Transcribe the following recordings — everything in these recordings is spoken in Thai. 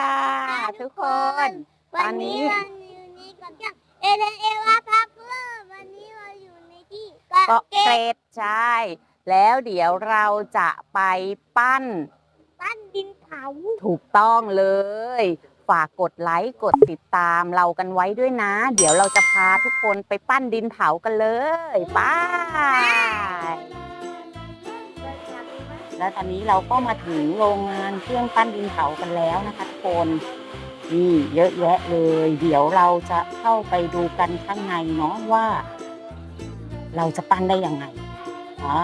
ค่ะ ทุกคน วันนี้เราอยู่ในกับเจ้าเอเลนเอวาพาเพื่อวันนี้เราอยู่ในที่เกาะเกร็ดใช่ แล้วเดี๋ยวเราจะไปปั้น ปั้นดินเผาถูกต้องเลย ฝากกดไลค์กดติดตามเรากันไว้ด้วยนะ เดี๋ยวเราจะพาทุกคนไปปั้นดินเผากันเลย ไป้า แล้วตอนนี้เราก็มาถึงโรงงานเครื่องปั้นดินเผากันแล้วนะคะทุกคนนี่เยอะแยะเลย เดี๋ยวเราจะเข้าไปดูกันข้างในเนาะว่า เราจะปั้นได้ยังไงอ่า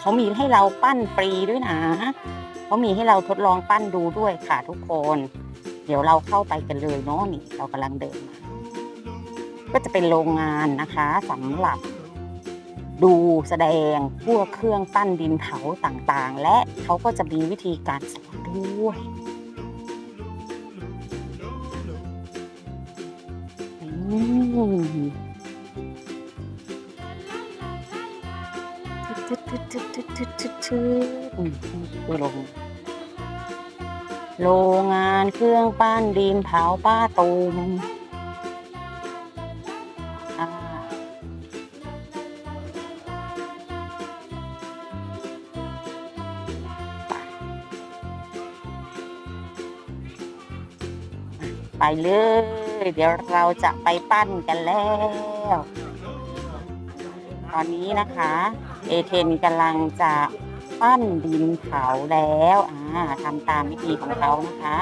เขามีให้เราปั้นฟรีด้วยนะเขามีให้เราทดลองปั้นดูด้วยค่ะทุกคน เดี๋ยวเราเข้าไปกันเลยเนาะนี่เรากำลังเดินมาก็จะเป็นโรงงานนะคะสำหรับ ดูแสดงพวกเครื่องปั้นดินเผาต่างๆ และเขาก็จะมีวิธีการสอนด้วยทึดทึดทึดทึดทึดทึดทึดอืมดูลงโรงงานเครื่องปั้นดินเผาป้าตูม ไปเลย เดี๋ยวเราจะไปปั้นกันแล้ว ตอนนี้นะคะ เอเทนกำลังจะปั้นดินเผาแล้วอ่าทำตามวิธีของเขานะคะ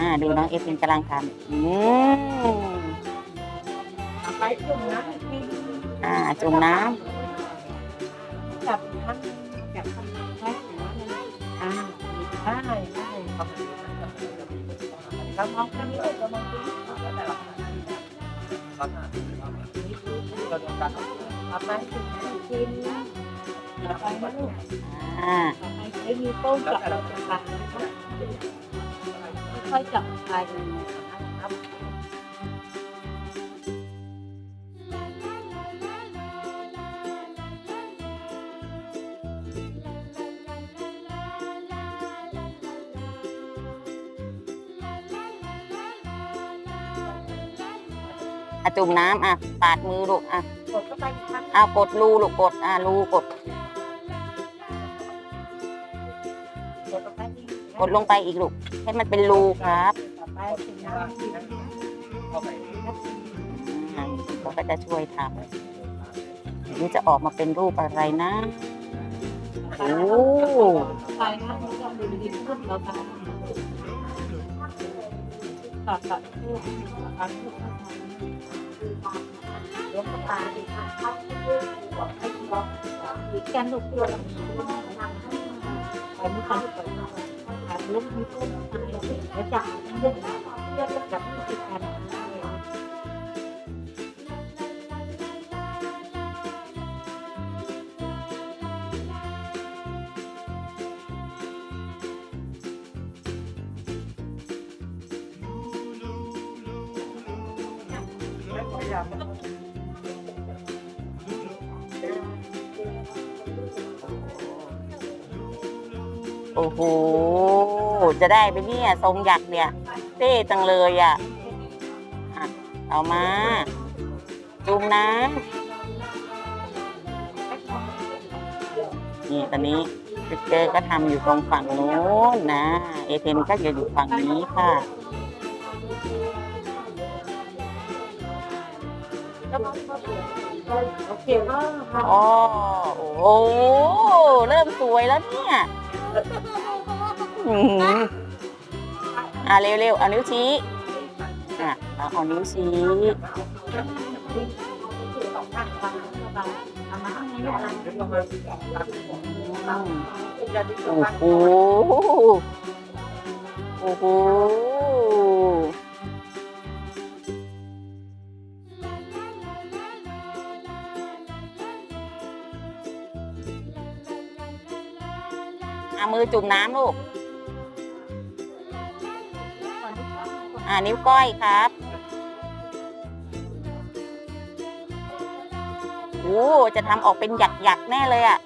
อ่าดูน้องเอเทนกำลังทำอืมไปจุ่มน้ำอีกทีอ่าจุ่มน้ำจับทั้งจับทำได้หัวเลยำอ่าได้ได้ครับเรามองตรงนี้เรามองตรงนี้ต่อไปจุ่มน้ำกทีนึงต่อไปนะลูกอ่าต่อไปใช้นิ้วโป้งจับเราจะปลายน ครับค่อยๆจับปลายเลยนะครับอะจุ่มน้ำอะปาดมือลูกอะกดเข้าไปอีกครั้ง อ่ากดรูลูกกดอ่ารูกดกดเข้าไปอีกกดลงไปอีกลูก ให้มันเป็นรูครับต่อไปจุ่มน้ำอีกอ่าเราก็จะช่วยทำเดี๋ยวจะออกมาเป็นรูปอะไรนะโอ้ไปนะนี่ก็ดูดีขึ้นเราทำต่อต่อลูกต่อลูกยกตาดีค่ะอีกแกนลูกตัวไปมือกันไปขาลูกมือต้น ไปแล้วจับลูกเลือ โอ้โห จะได้ไปเนี่ยทรงยักเนี่ยเท่จังเลยอะอะ เอามา จุ่มน้ำนี่ตอนนี้พิกเกอร์ก็ทำอยู่ตรงฝั่งนู้นนะ เอเทนก็อยู่ฝั่งนี้ค่ะโอเคก็ค่ะอ๋อโอ้โหเริ่มสวยแล้วเนี่ย อือหืออะเร็วๆเอานิ้วชี้อะเอาเอานิ้วชี้อืมโอ้โหโอ้โหเอามือจุ่มน้ำลูก อ่านิ้วก้อยครับโอ้จะทำออกเป็นหยักหยักๆแน่เลยอะ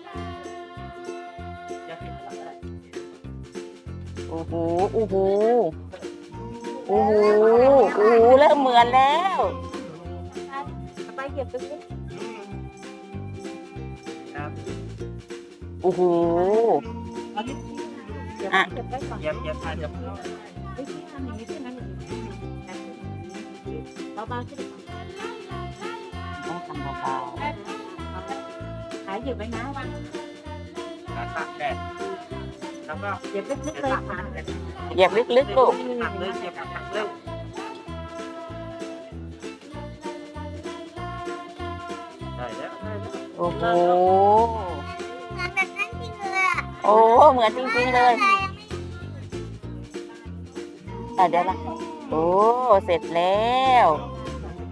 โอ้โหโอ้โหโอ้โหโอ้โหเริ่มเหมือนแล้วไปเก็บไปสิโอ้โหเอาที่ เก็บอะ เก็บไว้ก่อนเย็บเย็บผ้าเย็บผ้าเฮ้ยที่ทำอย่างนี้ใช่ไหมเบาๆสิต้องทำเบาหายหยิบไว้นะวันแล้วตากแดดแล้วก็เก็บลึกๆเลยค่ะๆเหยียบลึกๆลูกตักเลยเย็บตักเลยได้แล้วได้แล้วโอ้โห โอ้เหมือนจริงๆเลยอะเดี๋ยวละโอ้เสร็จแล้ว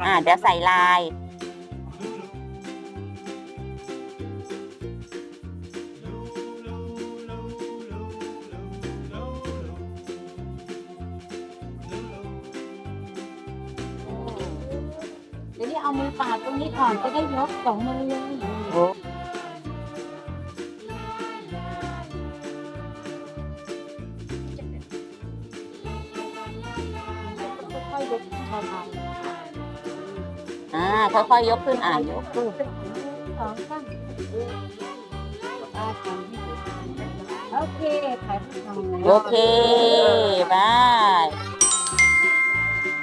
อะเดี๋ยวใส่ลายเดี๋ยวนี้เอามือปาดตรงนี้ก่อนจะได้ยกสองมือเลย ค่อยๆอ่าค่อยๆยกขึ้นอะยกขึ้นสองสามอ่าทำให้ดูโอเคถ่ายรูปโอเคบาย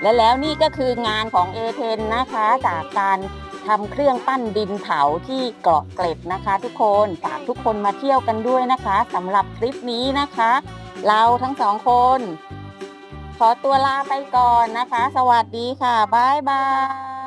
และแล้วนี่ก็คืองานของเอเทนนะคะ จากการทำเครื่องปั้นดินเผาที่เกาะเกร็ดนะคะ ทุกคนฝากทุกคนมาเที่ยวกันด้วยนะคะสำหรับคลิปนี้นะคะ เราทั้งสองคน ขอตัวลาไปก่อนนะคะ สวัสดีค่ะ บ๊ายบาย